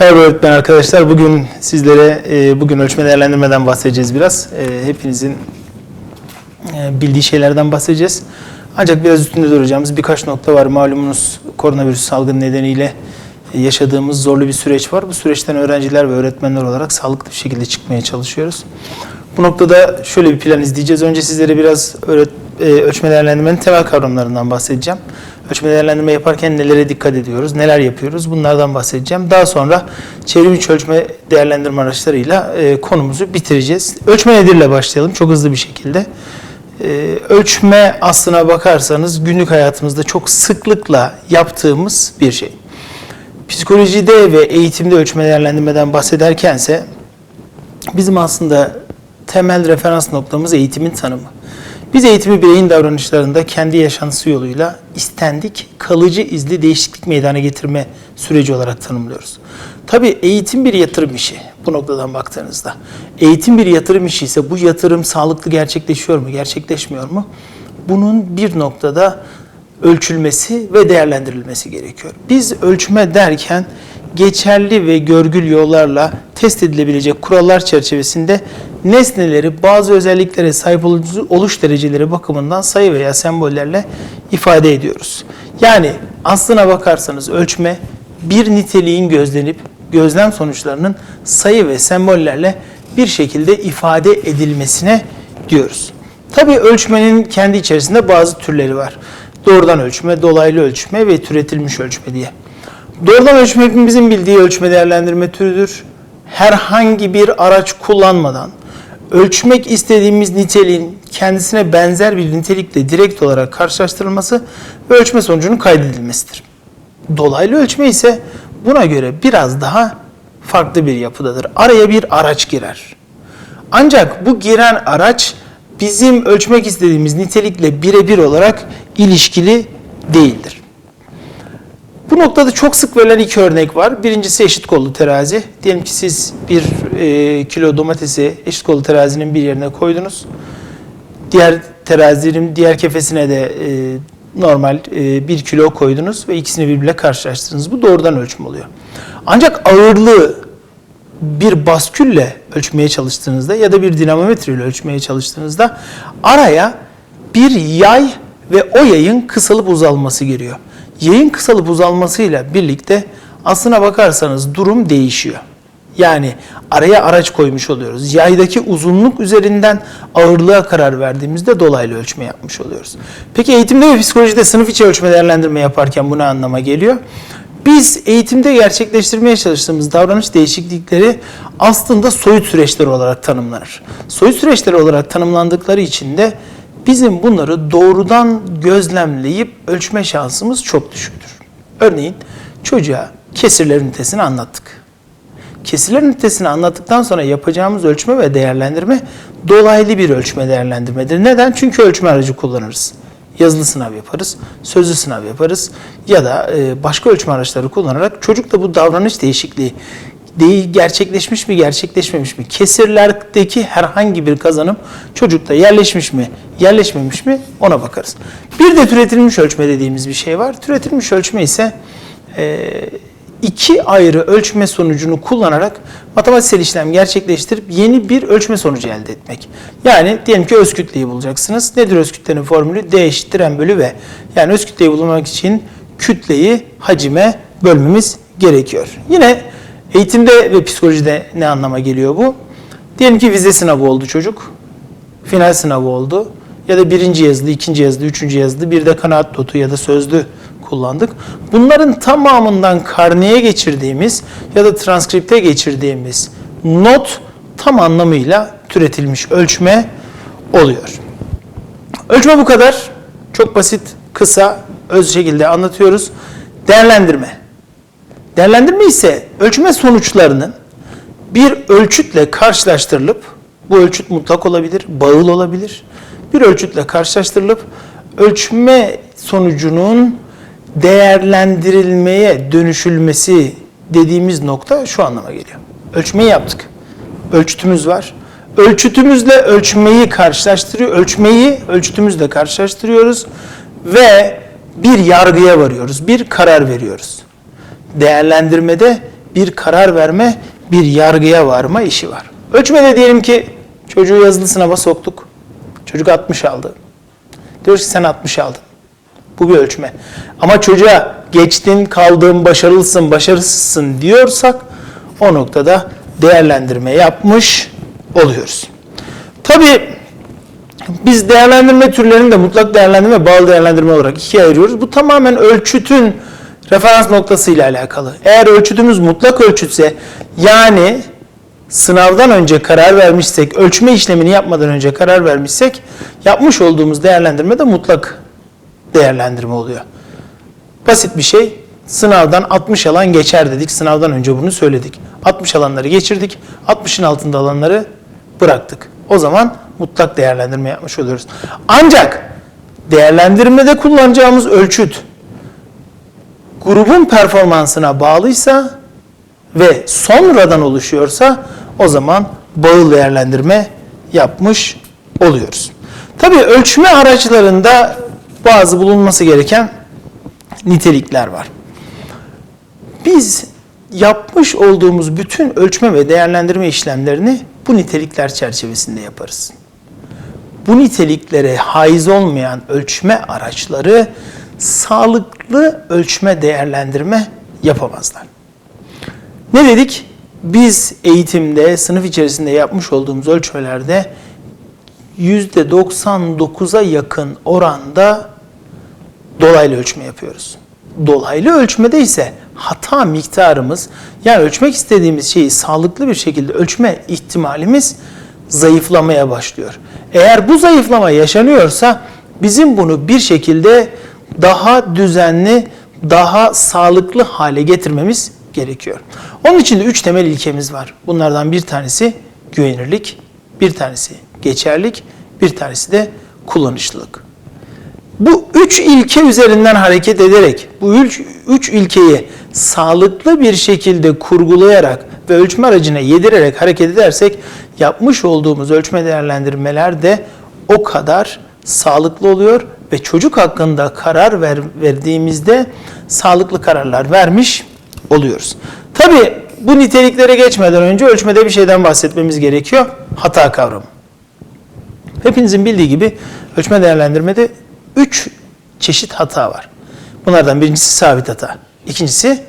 Merhaba öğretmen arkadaşlar. Bugün sizlere e, bugün ölçme değerlendirmeden bahsedeceğiz biraz. E, hepinizin e, bildiği şeylerden bahsedeceğiz. Ancak biraz üstünde duracağımız birkaç nokta var. Malumunuz koronavirüs salgını nedeniyle yaşadığımız zorlu bir süreç var. Bu süreçten öğrenciler ve öğretmenler olarak sağlıklı bir şekilde çıkmaya çalışıyoruz. Bu noktada şöyle bir plan izleyeceğiz. Önce sizlere biraz öğret, e, ölçme değerlendirmenin temel kavramlarından bahsedeceğim. Ölçme değerlendirme yaparken nelere dikkat ediyoruz, neler yapıyoruz bunlardan bahsedeceğim. Daha sonra çevrim içi ölçme değerlendirme araçlarıyla e, konumuzu bitireceğiz. Ölçme nedirle başlayalım çok hızlı bir şekilde. E, ölçme aslına bakarsanız günlük hayatımızda çok sıklıkla yaptığımız bir şey. Psikolojide ve eğitimde ölçme değerlendirmeden bahsederkense bizim aslında temel referans noktamız eğitimin tanımı. Biz eğitimi bireyin davranışlarında kendi yaşantısı yoluyla istendik kalıcı izli değişiklik meydana getirme süreci olarak tanımlıyoruz. Tabii eğitim bir yatırım işi bu noktadan baktığınızda. Eğitim bir yatırım işi ise bu yatırım sağlıklı gerçekleşiyor mu, gerçekleşmiyor mu? Bunun bir noktada ölçülmesi ve değerlendirilmesi gerekiyor. Biz ölçme derken geçerli ve görgül yollarla test edilebilecek kurallar çerçevesinde nesneleri bazı özelliklere sahip oluş dereceleri bakımından sayı veya sembollerle ifade ediyoruz. Yani aslına bakarsanız ölçme bir niteliğin gözlenip gözlem sonuçlarının sayı ve sembollerle bir şekilde ifade edilmesine diyoruz. Tabii ölçmenin kendi içerisinde bazı türleri var. Doğrudan ölçme, dolaylı ölçme ve türetilmiş ölçme diye. Doğrudan ölçme hepimizin bildiği ölçme değerlendirme türüdür. Herhangi bir araç kullanmadan ölçmek istediğimiz niteliğin kendisine benzer bir nitelikle direkt olarak karşılaştırılması ve ölçme sonucunun kaydedilmesidir. Dolaylı ölçme ise buna göre biraz daha farklı bir yapıdadır. Araya bir araç girer. Ancak bu giren araç bizim ölçmek istediğimiz nitelikle birebir olarak ilişkili değildir. Bu noktada çok sık verilen iki örnek var. Birincisi eşit kollu terazi. Diyelim ki siz bir e, kilo domatesi eşit kollu terazinin bir yerine koydunuz. Diğer terazinin diğer kefesine de e, normal e, bir kilo koydunuz ve ikisini birbirle karşılaştırdınız. Bu doğrudan ölçüm oluyor. Ancak ağırlığı bir baskülle ölçmeye çalıştığınızda ya da bir dinamometre ile ölçmeye çalıştığınızda araya bir yay ve o yayın kısalıp uzalması giriyor. Yayın kısalıp uzalmasıyla birlikte aslına bakarsanız durum değişiyor. Yani araya araç koymuş oluyoruz. Yaydaki uzunluk üzerinden ağırlığa karar verdiğimizde dolaylı ölçme yapmış oluyoruz. Peki eğitimde ve psikolojide sınıf içi ölçme değerlendirme yaparken bu ne anlama geliyor? Biz eğitimde gerçekleştirmeye çalıştığımız davranış değişiklikleri aslında soyut süreçler olarak tanımlanır. Soyut süreçler olarak tanımlandıkları için de bizim bunları doğrudan gözlemleyip ölçme şansımız çok düşüktür. Örneğin çocuğa kesirler ünitesini anlattık. Kesirler ünitesini anlattıktan sonra yapacağımız ölçme ve değerlendirme dolaylı bir ölçme değerlendirmedir. Neden? Çünkü ölçme aracı kullanırız. Yazılı sınav yaparız, sözlü sınav yaparız ya da e, başka ölçme araçları kullanarak çocukta bu davranış değişikliği değil, gerçekleşmiş mi, gerçekleşmemiş mi? Kesirlerdeki herhangi bir kazanım çocukta yerleşmiş mi, yerleşmemiş mi ona bakarız. Bir de türetilmiş ölçme dediğimiz bir şey var. Türetilmiş ölçme ise e, iki ayrı ölçme sonucunu kullanarak matematiksel işlem gerçekleştirip yeni bir ölçme sonucu elde etmek. Yani diyelim ki öz kütleyi bulacaksınız. Nedir öz kütlenin formülü? D eşittir M bölü V. Yani öz kütleyi bulmak için kütleyi hacime bölmemiz gerekiyor. Yine eğitimde ve psikolojide ne anlama geliyor bu? Diyelim ki vize sınavı oldu çocuk. Final sınavı oldu. Ya da birinci yazılı, ikinci yazılı, üçüncü yazılı, bir de kanaat notu ya da sözlü kullandık. Bunların tamamından karneye geçirdiğimiz ya da transkripte geçirdiğimiz not tam anlamıyla türetilmiş ölçme oluyor. Ölçme bu kadar. Çok basit, kısa, öz şekilde anlatıyoruz. Değerlendirme. Değerlendirme ise ölçme sonuçlarının bir ölçütle karşılaştırılıp, bu ölçüt mutlak olabilir, bağıl olabilir. Bir ölçütle karşılaştırılıp ölçme sonucunun değerlendirilmeye dönüşülmesi dediğimiz nokta şu anlama geliyor. Ölçmeyi yaptık. Ölçütümüz var. Ölçütümüzle ölçmeyi karşılaştırıyor. Ölçmeyi ölçütümüzle karşılaştırıyoruz ve bir yargıya varıyoruz. Bir karar veriyoruz. Değerlendirmede bir karar verme, bir yargıya varma işi var. Ölçmede diyelim ki çocuğu yazılı sınava soktuk. Çocuk 60 aldı. Diyoruz ki sen 60 aldın. Bu bir ölçme. Ama çocuğa geçtin, kaldın, başarılısın, başarısızsın diyorsak o noktada değerlendirme yapmış oluyoruz. Tabii biz değerlendirme türlerini de mutlak değerlendirme, bağlı değerlendirme olarak ikiye ayırıyoruz. Bu tamamen ölçütün referans noktası ile alakalı. Eğer ölçütümüz mutlak ölçütse yani sınavdan önce karar vermişsek, ölçme işlemini yapmadan önce karar vermişsek yapmış olduğumuz değerlendirme de mutlak değerlendirme oluyor. Basit bir şey. Sınavdan 60 alan geçer dedik. Sınavdan önce bunu söyledik. 60 alanları geçirdik. 60'ın altında alanları bıraktık. O zaman mutlak değerlendirme yapmış oluyoruz. Ancak değerlendirmede kullanacağımız ölçüt grubun performansına bağlıysa ve sonradan oluşuyorsa o zaman bağıl değerlendirme yapmış oluyoruz. Tabii ölçme araçlarında bazı bulunması gereken nitelikler var. Biz yapmış olduğumuz bütün ölçme ve değerlendirme işlemlerini bu nitelikler çerçevesinde yaparız. Bu niteliklere haiz olmayan ölçme araçları sağlıklı ölçme değerlendirme yapamazlar. Ne dedik? Biz eğitimde, sınıf içerisinde yapmış olduğumuz ölçmelerde %99'a yakın oranda dolaylı ölçme yapıyoruz. Dolaylı ölçmede ise hata miktarımız yani ölçmek istediğimiz şeyi sağlıklı bir şekilde ölçme ihtimalimiz zayıflamaya başlıyor. Eğer bu zayıflama yaşanıyorsa bizim bunu bir şekilde daha düzenli, daha sağlıklı hale getirmemiz gerekiyor. Onun için de üç temel ilkemiz var. Bunlardan bir tanesi güvenirlik, bir tanesi geçerlik, bir tanesi de kullanışlılık. Bu üç ilke üzerinden hareket ederek, bu üç, üç ilkeyi sağlıklı bir şekilde kurgulayarak ve ölçme aracına yedirerek hareket edersek, yapmış olduğumuz ölçme değerlendirmeler de o kadar sağlıklı oluyor ve çocuk hakkında karar ver, verdiğimizde sağlıklı kararlar vermiş oluyoruz. Tabii bu niteliklere geçmeden önce ölçmede bir şeyden bahsetmemiz gerekiyor. Hata kavramı. Hepinizin bildiği gibi ölçme değerlendirmede 3 çeşit hata var. Bunlardan birincisi sabit hata. ikincisi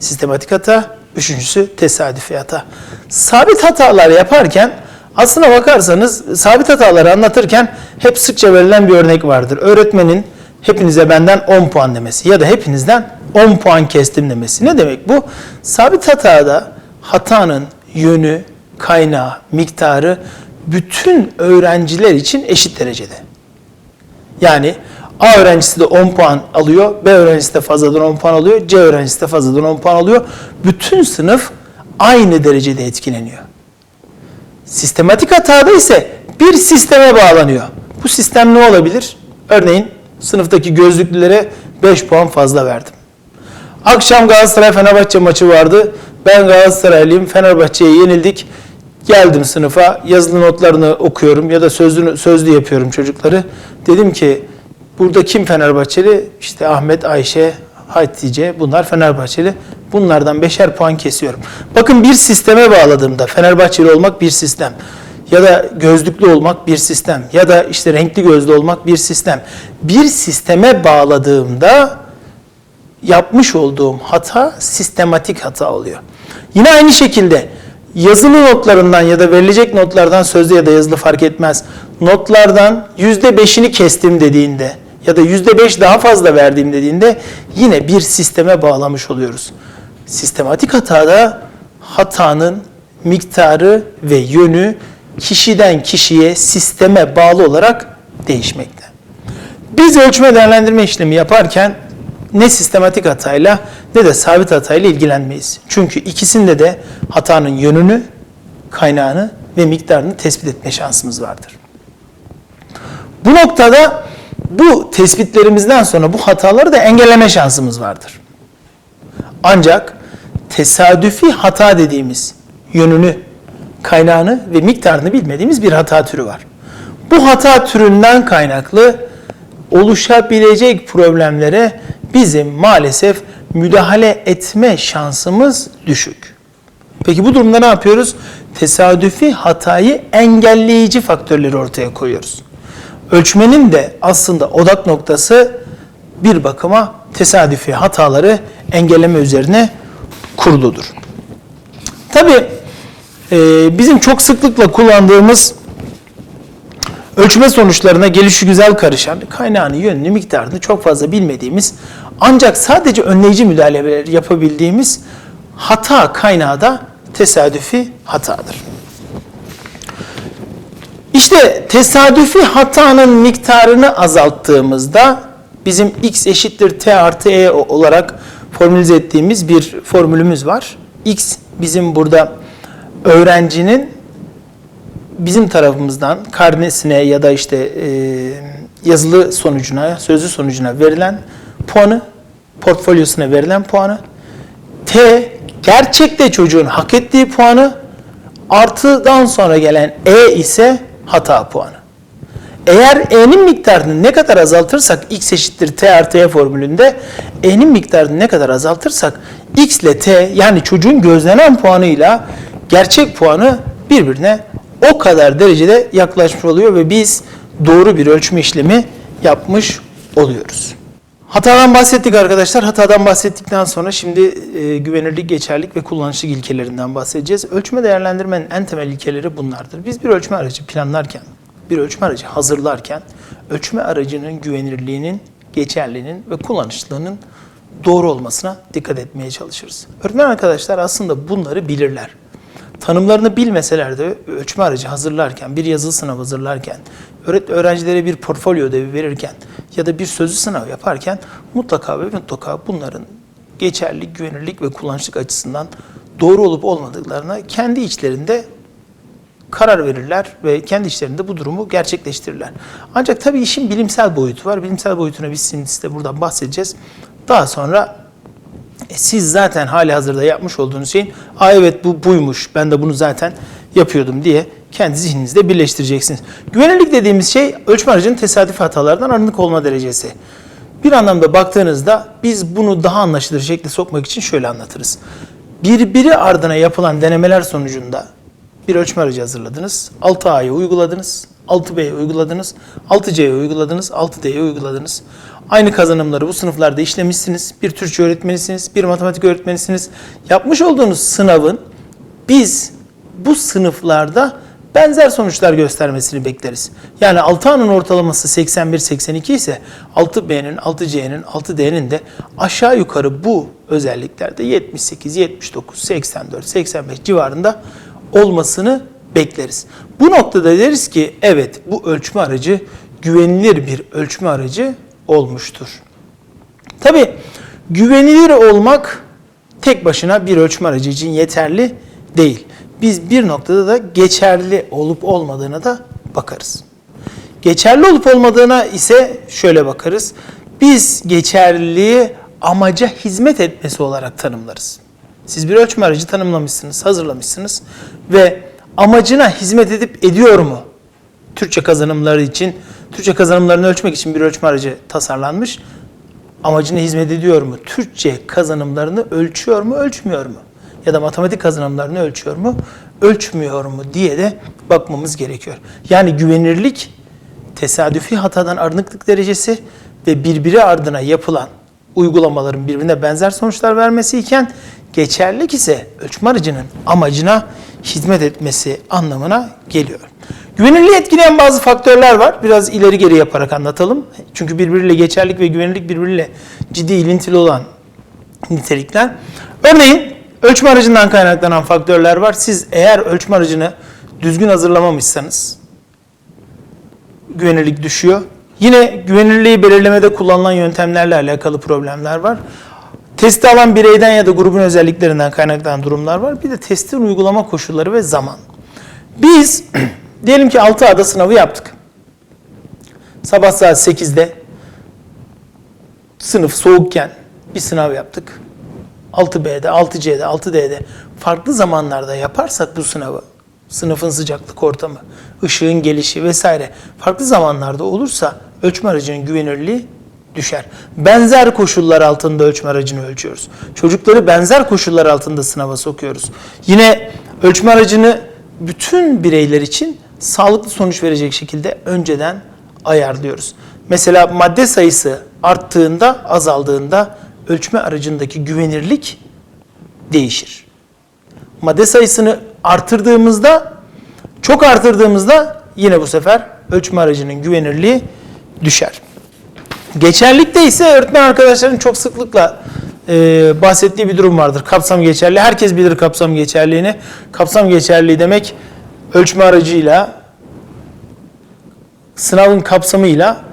sistematik hata. Üçüncüsü tesadüfi hata. Sabit hatalar yaparken aslına bakarsanız sabit hataları anlatırken hep sıkça verilen bir örnek vardır. Öğretmenin hepinize benden 10 puan demesi ya da hepinizden 10 puan kestim demesi. Ne demek bu? Sabit hatada hatanın yönü, kaynağı, miktarı bütün öğrenciler için eşit derecede. Yani A öğrencisi de 10 puan alıyor, B öğrencisi de fazladan 10 puan alıyor, C öğrencisi de fazladan 10 puan alıyor. Bütün sınıf aynı derecede etkileniyor. Sistematik hatada ise bir sisteme bağlanıyor. Bu sistem ne olabilir? Örneğin sınıftaki gözlüklülere 5 puan fazla verdim. Akşam Galatasaray Fenerbahçe maçı vardı. Ben Galatasaraylıyım. Fenerbahçe'ye yenildik. Geldim sınıfa. Yazılı notlarını okuyorum ya da sözlü, sözlü yapıyorum çocukları. Dedim ki burada kim Fenerbahçeli? İşte Ahmet, Ayşe, Hatice bunlar Fenerbahçeli. Bunlardan beşer puan kesiyorum. Bakın bir sisteme bağladığımda Fenerbahçeli olmak bir sistem ya da gözlüklü olmak bir sistem ya da işte renkli gözlü olmak bir sistem. Bir sisteme bağladığımda yapmış olduğum hata sistematik hata oluyor. Yine aynı şekilde yazılı notlarından ya da verilecek notlardan sözlü ya da yazılı fark etmez. Notlardan yüzde beşini kestim dediğinde ya da yüzde beş daha fazla verdiğim dediğinde yine bir sisteme bağlamış oluyoruz. Sistematik hatada hatanın miktarı ve yönü kişiden kişiye sisteme bağlı olarak değişmekte. Biz ölçme değerlendirme işlemi yaparken ne sistematik hatayla ne de sabit hatayla ilgilenmeyiz. Çünkü ikisinde de hatanın yönünü, kaynağını ve miktarını tespit etme şansımız vardır. Bu noktada bu tespitlerimizden sonra bu hataları da engelleme şansımız vardır. Ancak tesadüfi hata dediğimiz yönünü, kaynağını ve miktarını bilmediğimiz bir hata türü var. Bu hata türünden kaynaklı oluşabilecek problemlere bizim maalesef müdahale etme şansımız düşük. Peki bu durumda ne yapıyoruz? Tesadüfi hatayı engelleyici faktörleri ortaya koyuyoruz. Ölçmenin de aslında odak noktası bir bakıma tesadüfi hataları engelleme üzerine kuruludur. Tabii e, bizim çok sıklıkla kullandığımız ölçme sonuçlarına gelişi güzel karışan, kaynağını, yönünü, miktarını çok fazla bilmediğimiz ancak sadece önleyici müdahaleler yapabildiğimiz hata kaynağı da tesadüfi hatadır. İşte tesadüfi hatanın miktarını azalttığımızda bizim x eşittir t artı e olarak formülize ettiğimiz bir formülümüz var. x bizim burada öğrencinin bizim tarafımızdan karnesine ya da işte e, yazılı sonucuna, sözlü sonucuna verilen puanı, portfolyosuna verilen puanı, T gerçekte çocuğun hak ettiği puanı, artıdan sonra gelen E ise hata puanı. Eğer E'nin miktarını ne kadar azaltırsak x eşittir T artı E formülünde E'nin miktarını ne kadar azaltırsak x ile T yani çocuğun gözlenen puanıyla gerçek puanı birbirine o kadar derecede yaklaşmış oluyor ve biz doğru bir ölçme işlemi yapmış oluyoruz. Hatadan bahsettik arkadaşlar. Hatadan bahsettikten sonra şimdi e, güvenirlik, geçerlik ve kullanışlık ilkelerinden bahsedeceğiz. Ölçme değerlendirmenin en temel ilkeleri bunlardır. Biz bir ölçme aracı planlarken, bir ölçme aracı hazırlarken ölçme aracının güvenirliğinin, geçerliliğinin ve kullanışlılığının doğru olmasına dikkat etmeye çalışırız. Öğretmen arkadaşlar aslında bunları bilirler. Tanımlarını bilmeseler de ölçme aracı hazırlarken, bir yazılı sınav hazırlarken, öğrencilere bir portfolyo ödevi verirken ya da bir sözlü sınav yaparken mutlaka ve mutlaka bunların geçerlilik, güvenirlik ve kullanışlık açısından doğru olup olmadıklarına kendi içlerinde karar verirler ve kendi işlerinde bu durumu gerçekleştirirler. Ancak tabii işin bilimsel boyutu var. Bilimsel boyutuna biz şimdi size buradan bahsedeceğiz. Daha sonra e, siz zaten hali hazırda yapmış olduğunuz şeyin Aa evet bu buymuş ben de bunu zaten yapıyordum diye kendi zihninizde birleştireceksiniz. Güvenirlik dediğimiz şey ölçme aracının tesadüf hatalardan arınık olma derecesi. Bir anlamda baktığınızda biz bunu daha anlaşılır şekilde sokmak için şöyle anlatırız. Birbiri ardına yapılan denemeler sonucunda bir ölçme aracı hazırladınız. 6A'yı uyguladınız. 6B'yi uyguladınız. 6C'yi uyguladınız. 6D'yi uyguladınız. Aynı kazanımları bu sınıflarda işlemişsiniz. Bir Türkçe öğretmenisiniz, bir matematik öğretmenisiniz. Yapmış olduğunuz sınavın biz bu sınıflarda benzer sonuçlar göstermesini bekleriz. Yani 6A'nın ortalaması 81-82 ise 6B'nin, 6C'nin, 6D'nin de aşağı yukarı bu özelliklerde 78, 79, 84, 85 civarında olmasını bekleriz. Bu noktada deriz ki evet bu ölçme aracı güvenilir bir ölçme aracı olmuştur. Tabi güvenilir olmak tek başına bir ölçme aracı için yeterli değil. Biz bir noktada da geçerli olup olmadığına da bakarız. Geçerli olup olmadığına ise şöyle bakarız. Biz geçerliliği amaca hizmet etmesi olarak tanımlarız. Siz bir ölçme aracı tanımlamışsınız, hazırlamışsınız ve amacına hizmet edip ediyor mu? Türkçe kazanımları için, Türkçe kazanımlarını ölçmek için bir ölçme aracı tasarlanmış. Amacına hizmet ediyor mu? Türkçe kazanımlarını ölçüyor mu, ölçmüyor mu? Ya da matematik kazanımlarını ölçüyor mu, ölçmüyor mu diye de bakmamız gerekiyor. Yani güvenirlik, tesadüfi hatadan arınıklık derecesi ve birbiri ardına yapılan uygulamaların birbirine benzer sonuçlar vermesi iken geçerlilik ise ölçme aracının amacına hizmet etmesi anlamına geliyor. Güvenirliği etkileyen bazı faktörler var. Biraz ileri geri yaparak anlatalım. Çünkü birbiriyle geçerlik ve güvenirlik birbiriyle ciddi ilintili olan nitelikler. Örneğin ölçme aracından kaynaklanan faktörler var. Siz eğer ölçme aracını düzgün hazırlamamışsanız güvenirlik düşüyor. Yine güvenirliği belirlemede kullanılan yöntemlerle alakalı problemler var. Testi alan bireyden ya da grubun özelliklerinden kaynaklanan durumlar var. Bir de testin uygulama koşulları ve zaman. Biz diyelim ki 6 ada sınavı yaptık. Sabah saat 8'de sınıf soğukken bir sınav yaptık. 6B'de, 6C'de, 6D'de farklı zamanlarda yaparsak bu sınavı sınıfın sıcaklık ortamı, ışığın gelişi vesaire farklı zamanlarda olursa ölçme aracının güvenirliği düşer. Benzer koşullar altında ölçme aracını ölçüyoruz. Çocukları benzer koşullar altında sınava sokuyoruz. Yine ölçme aracını bütün bireyler için sağlıklı sonuç verecek şekilde önceden ayarlıyoruz. Mesela madde sayısı arttığında, azaldığında ölçme aracındaki güvenirlik değişir. Madde sayısını artırdığımızda, çok artırdığımızda yine bu sefer ölçme aracının güvenirliği düşer. Geçerlikte ise öğretmen arkadaşların çok sıklıkla e, bahsettiği bir durum vardır. Kapsam geçerli. Herkes bilir kapsam geçerliğini. Kapsam geçerliği demek ölçme aracıyla sınavın kapsamıyla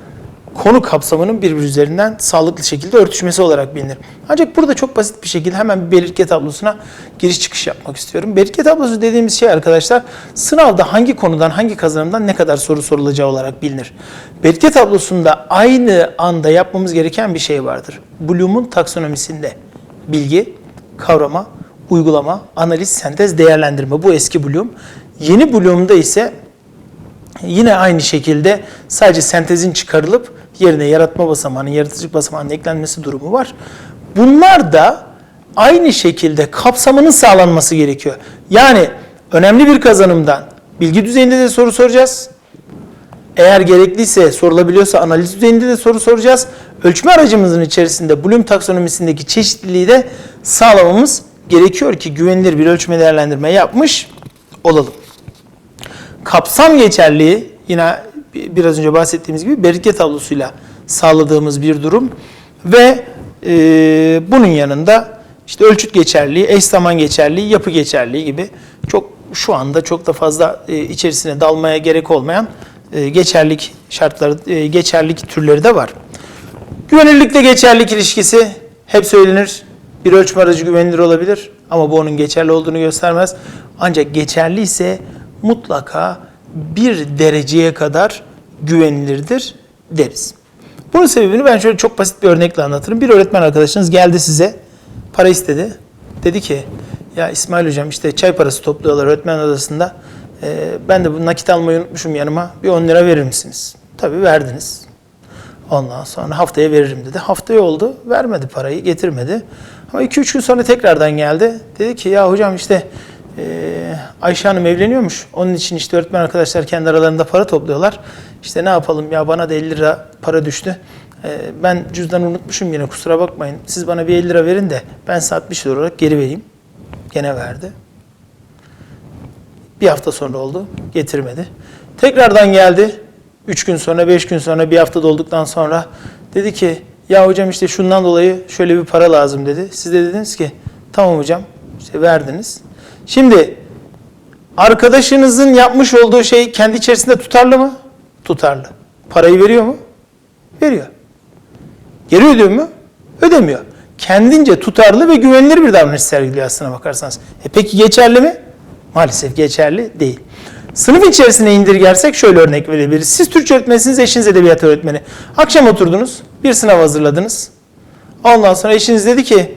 konu kapsamının birbiri üzerinden sağlıklı şekilde örtüşmesi olarak bilinir. Ancak burada çok basit bir şekilde hemen bir belirtge tablosuna giriş çıkış yapmak istiyorum. Belirtge tablosu dediğimiz şey arkadaşlar sınavda hangi konudan hangi kazanımdan ne kadar soru sorulacağı olarak bilinir. Belirtge tablosunda aynı anda yapmamız gereken bir şey vardır. Bloom'un taksonomisinde bilgi, kavrama, uygulama, analiz, sentez, değerlendirme. Bu eski Bloom. Yeni Bloom'da ise Yine aynı şekilde sadece sentezin çıkarılıp yerine yaratma basamağının, yaratıcılık basamağının eklenmesi durumu var. Bunlar da aynı şekilde kapsamının sağlanması gerekiyor. Yani önemli bir kazanımdan bilgi düzeyinde de soru soracağız. Eğer gerekliyse sorulabiliyorsa analiz düzeyinde de soru soracağız. Ölçme aracımızın içerisinde Bloom taksonomisindeki çeşitliliği de sağlamamız gerekiyor ki güvenilir bir ölçme değerlendirme yapmış olalım. Kapsam geçerliği yine biraz önce bahsettiğimiz gibi belirtge tablosuyla sağladığımız bir durum ve e, bunun yanında işte ölçüt geçerliği, eş zaman geçerliği, yapı geçerliği gibi çok şu anda çok da fazla e, içerisine dalmaya gerek olmayan e, geçerlik şartları, e, geçerlik türleri de var. Güvenilirlikle geçerlilik ilişkisi hep söylenir. Bir ölçme aracı güvenilir olabilir ama bu onun geçerli olduğunu göstermez. Ancak geçerli ise mutlaka bir dereceye kadar güvenilirdir deriz. Bunun sebebini ben şöyle çok basit bir örnekle anlatırım. Bir öğretmen arkadaşınız geldi size, para istedi. Dedi ki, ya İsmail hocam işte çay parası topluyorlar öğretmen odasında. Ee, ben de bu nakit almayı unutmuşum yanıma. Bir 10 lira verir misiniz? Tabii verdiniz. Ondan sonra haftaya veririm dedi. Haftaya oldu. Vermedi parayı, getirmedi. Ama 2-3 gün sonra tekrardan geldi. Dedi ki ya hocam işte e, Ayşe Hanım evleniyormuş. Onun için işte öğretmen arkadaşlar kendi aralarında para topluyorlar. İşte ne yapalım ya bana da 50 lira para düştü. E, ben cüzdan unutmuşum yine kusura bakmayın. Siz bana bir 50 lira verin de ben saat 60 lira olarak geri vereyim. Gene verdi. Bir hafta sonra oldu. Getirmedi. Tekrardan geldi. 3 gün sonra, 5 gün sonra, bir hafta dolduktan sonra dedi ki ya hocam işte şundan dolayı şöyle bir para lazım dedi. Siz de dediniz ki tamam hocam işte verdiniz. Şimdi arkadaşınızın yapmış olduğu şey kendi içerisinde tutarlı mı? Tutarlı. Parayı veriyor mu? Veriyor. Geri ödüyor mu? Ödemiyor. Kendince tutarlı ve güvenilir bir davranış sergiliyor aslına bakarsanız. E peki geçerli mi? Maalesef geçerli değil. Sınıf içerisine indirgersek şöyle örnek verebiliriz. Siz Türkçe öğretmenisiniz, eşiniz edebiyat öğretmeni. Akşam oturdunuz, bir sınav hazırladınız. Ondan sonra eşiniz dedi ki,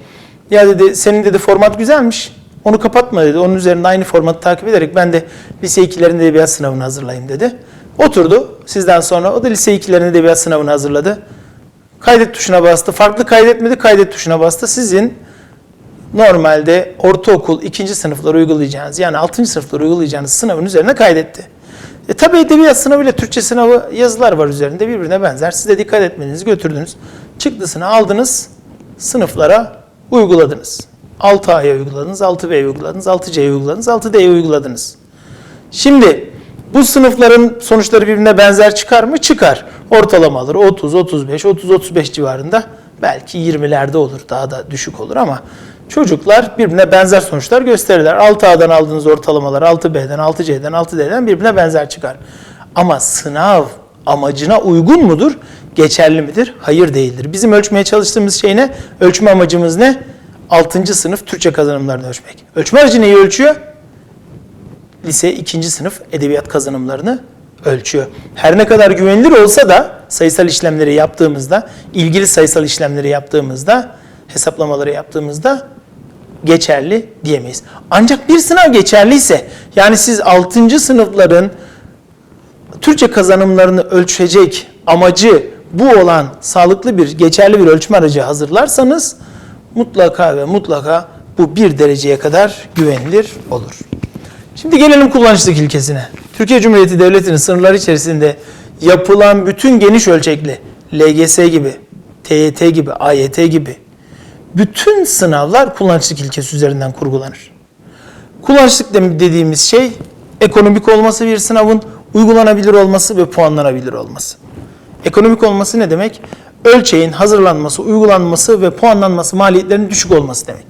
ya dedi senin dedi format güzelmiş. Onu kapatma dedi. Onun üzerinde aynı formatı takip ederek ben de lise 2'lerin edebiyat sınavını hazırlayayım dedi. Oturdu sizden sonra. O da lise 2'lerin edebiyat sınavını hazırladı. Kaydet tuşuna bastı. Farklı kaydetmedi, kaydet tuşuna bastı. Sizin normalde ortaokul ikinci sınıflar uygulayacağınız yani 6. sınıflar uygulayacağınız sınavın üzerine kaydetti. E tabi edebiyat sınavı ile Türkçe sınavı yazılar var üzerinde birbirine benzer. Siz de dikkat etmenizi götürdünüz. Çıktısını aldınız, sınıflara uyguladınız. 6A'ya uyguladınız, 6B'ye uyguladınız, 6C'ye uyguladınız, 6D'ye uyguladınız. Şimdi bu sınıfların sonuçları birbirine benzer çıkar mı? Çıkar. Ortalamaları 30, 35, 30, 35 civarında belki 20'lerde olur. Daha da düşük olur ama çocuklar birbirine benzer sonuçlar gösterirler. 6A'dan aldığınız ortalamalar 6B'den, 6C'den, 6D'den birbirine benzer çıkar. Ama sınav amacına uygun mudur? Geçerli midir? Hayır değildir. Bizim ölçmeye çalıştığımız şey ne? Ölçme amacımız ne? 6. sınıf Türkçe kazanımlarını ölçmek. Ölçme aracı neyi ölçüyor? Lise 2. sınıf edebiyat kazanımlarını ölçüyor. Her ne kadar güvenilir olsa da sayısal işlemleri yaptığımızda, ilgili sayısal işlemleri yaptığımızda, hesaplamaları yaptığımızda geçerli diyemeyiz. Ancak bir sınav geçerliyse, yani siz 6. sınıfların Türkçe kazanımlarını ölçecek amacı bu olan sağlıklı bir, geçerli bir ölçme aracı hazırlarsanız mutlaka ve mutlaka bu bir dereceye kadar güvenilir olur. Şimdi gelelim kullanıcılık ilkesine. Türkiye Cumhuriyeti Devleti'nin sınırları içerisinde yapılan bütün geniş ölçekli LGS gibi, TYT gibi, AYT gibi bütün sınavlar kullanıcılık ilkesi üzerinden kurgulanır. Kullanıcılık dem- dediğimiz şey ekonomik olması bir sınavın, uygulanabilir olması ve puanlanabilir olması. Ekonomik olması ne demek? Ölçeğin hazırlanması, uygulanması ve puanlanması maliyetlerinin düşük olması demek.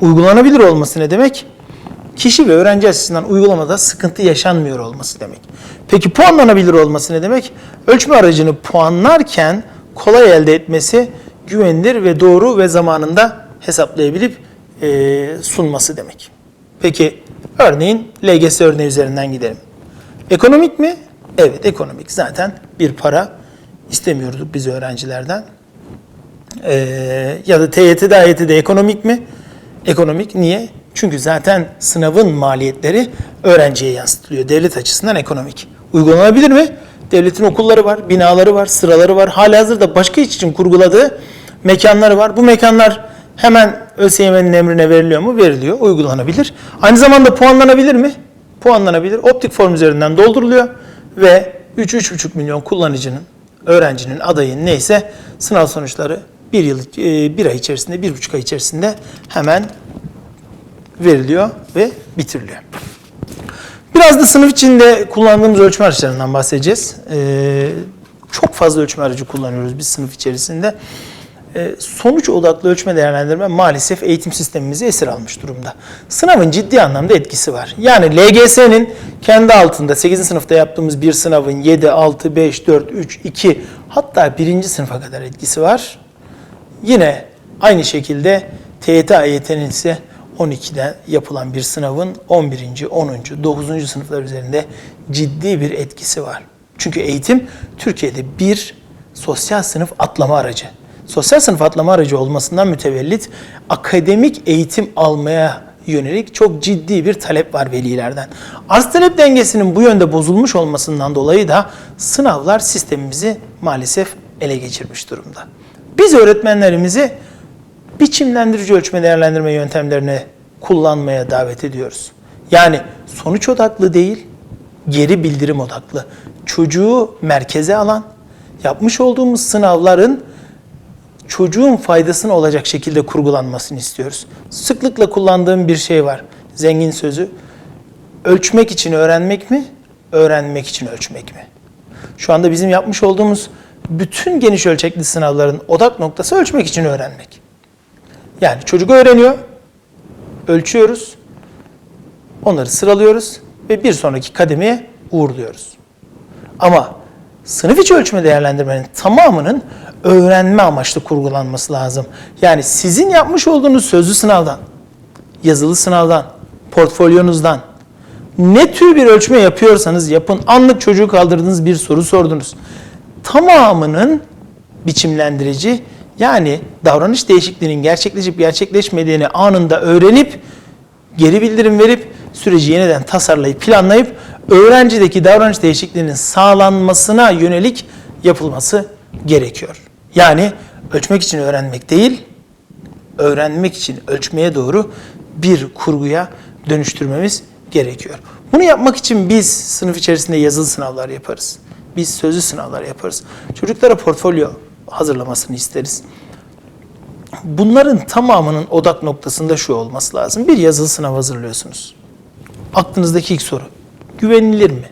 Uygulanabilir olması ne demek? Kişi ve öğrenci açısından uygulamada sıkıntı yaşanmıyor olması demek. Peki puanlanabilir olması ne demek? Ölçme aracını puanlarken kolay elde etmesi, güvenilir ve doğru ve zamanında hesaplayabilip eee, sunması demek. Peki örneğin LGS örneği üzerinden gidelim. Ekonomik mi? Evet ekonomik. Zaten bir para istemiyorduk biz öğrencilerden. Ee, ya da TYT'de, AYT'de ekonomik mi? Ekonomik. Niye? Çünkü zaten sınavın maliyetleri öğrenciye yansıtılıyor. Devlet açısından ekonomik. Uygulanabilir mi? Devletin okulları var, binaları var, sıraları var. Halihazırda başka iş için kurguladığı mekanları var. Bu mekanlar hemen ÖSYM'nin emrine veriliyor mu? Veriliyor. Uygulanabilir. Aynı zamanda puanlanabilir mi? Puanlanabilir. Optik form üzerinden dolduruluyor ve 3-3,5 milyon kullanıcının, öğrencinin, adayın neyse sınav sonuçları bir yıl, e, bir ay içerisinde, bir buçuk ay içerisinde hemen veriliyor ve bitiriliyor. Biraz da sınıf içinde kullandığımız ölçme araçlarından bahsedeceğiz. Ee, çok fazla ölçme aracı kullanıyoruz biz sınıf içerisinde. Ee, sonuç odaklı ölçme değerlendirme maalesef eğitim sistemimizi esir almış durumda. Sınavın ciddi anlamda etkisi var. Yani LGS'nin kendi altında 8. sınıfta yaptığımız bir sınavın 7, 6, 5, 4, 3, 2 hatta 1. sınıfa kadar etkisi var. Yine aynı şekilde TYT AYT'nin ise 12'de yapılan bir sınavın 11. 10. 9. sınıflar üzerinde ciddi bir etkisi var. Çünkü eğitim Türkiye'de bir sosyal sınıf atlama aracı. Sosyal sınıf atlama aracı olmasından mütevellit akademik eğitim almaya yönelik çok ciddi bir talep var velilerden. Arz talep dengesinin bu yönde bozulmuş olmasından dolayı da sınavlar sistemimizi maalesef ele geçirmiş durumda. Biz öğretmenlerimizi biçimlendirici ölçme değerlendirme yöntemlerini kullanmaya davet ediyoruz. Yani sonuç odaklı değil, geri bildirim odaklı. Çocuğu merkeze alan, yapmış olduğumuz sınavların çocuğun faydasına olacak şekilde kurgulanmasını istiyoruz. Sıklıkla kullandığım bir şey var. Zengin sözü. Ölçmek için öğrenmek mi? Öğrenmek için ölçmek mi? Şu anda bizim yapmış olduğumuz bütün geniş ölçekli sınavların odak noktası ölçmek için öğrenmek. Yani çocuk öğreniyor, ölçüyoruz, onları sıralıyoruz ve bir sonraki kademeye uğurluyoruz. Ama sınıf içi ölçme değerlendirmenin tamamının öğrenme amaçlı kurgulanması lazım. Yani sizin yapmış olduğunuz sözlü sınavdan, yazılı sınavdan, portfolyonuzdan ne tür bir ölçme yapıyorsanız yapın. Anlık çocuğu kaldırdınız bir soru sordunuz. Tamamının biçimlendirici yani davranış değişikliğinin gerçekleşip gerçekleşmediğini anında öğrenip geri bildirim verip süreci yeniden tasarlayıp planlayıp öğrencideki davranış değişikliğinin sağlanmasına yönelik yapılması gerekiyor. Yani ölçmek için öğrenmek değil, öğrenmek için ölçmeye doğru bir kurguya dönüştürmemiz gerekiyor. Bunu yapmak için biz sınıf içerisinde yazılı sınavlar yaparız. Biz sözlü sınavlar yaparız. Çocuklara portfolyo hazırlamasını isteriz. Bunların tamamının odak noktasında şu olması lazım. Bir yazılı sınav hazırlıyorsunuz. Aklınızdaki ilk soru. Güvenilir mi?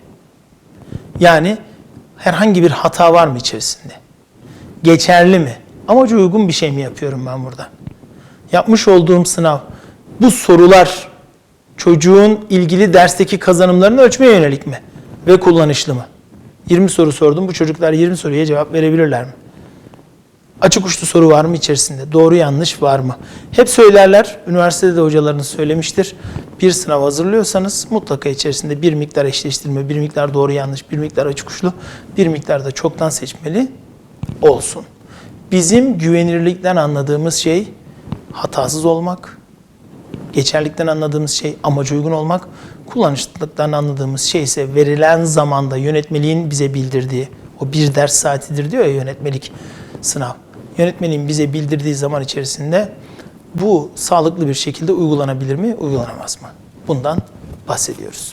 Yani herhangi bir hata var mı içerisinde? Geçerli mi? Amaca uygun bir şey mi yapıyorum ben burada? Yapmış olduğum sınav, bu sorular çocuğun ilgili dersteki kazanımlarını ölçmeye yönelik mi? Ve kullanışlı mı? 20 soru sordum. Bu çocuklar 20 soruya cevap verebilirler mi? Açık uçlu soru var mı içerisinde? Doğru yanlış var mı? Hep söylerler, üniversitede de hocalarınız söylemiştir. Bir sınav hazırlıyorsanız mutlaka içerisinde bir miktar eşleştirme, bir miktar doğru yanlış, bir miktar açık uçlu, bir miktar da çoktan seçmeli olsun. Bizim güvenirlikten anladığımız şey hatasız olmak, geçerlikten anladığımız şey amaca uygun olmak, kullanışlılıktan anladığımız şey ise verilen zamanda yönetmeliğin bize bildirdiği O bir ders saatidir diyor ya yönetmelik sınav. Yönetmenin bize bildirdiği zaman içerisinde bu sağlıklı bir şekilde uygulanabilir mi, uygulanamaz mı? Bundan bahsediyoruz.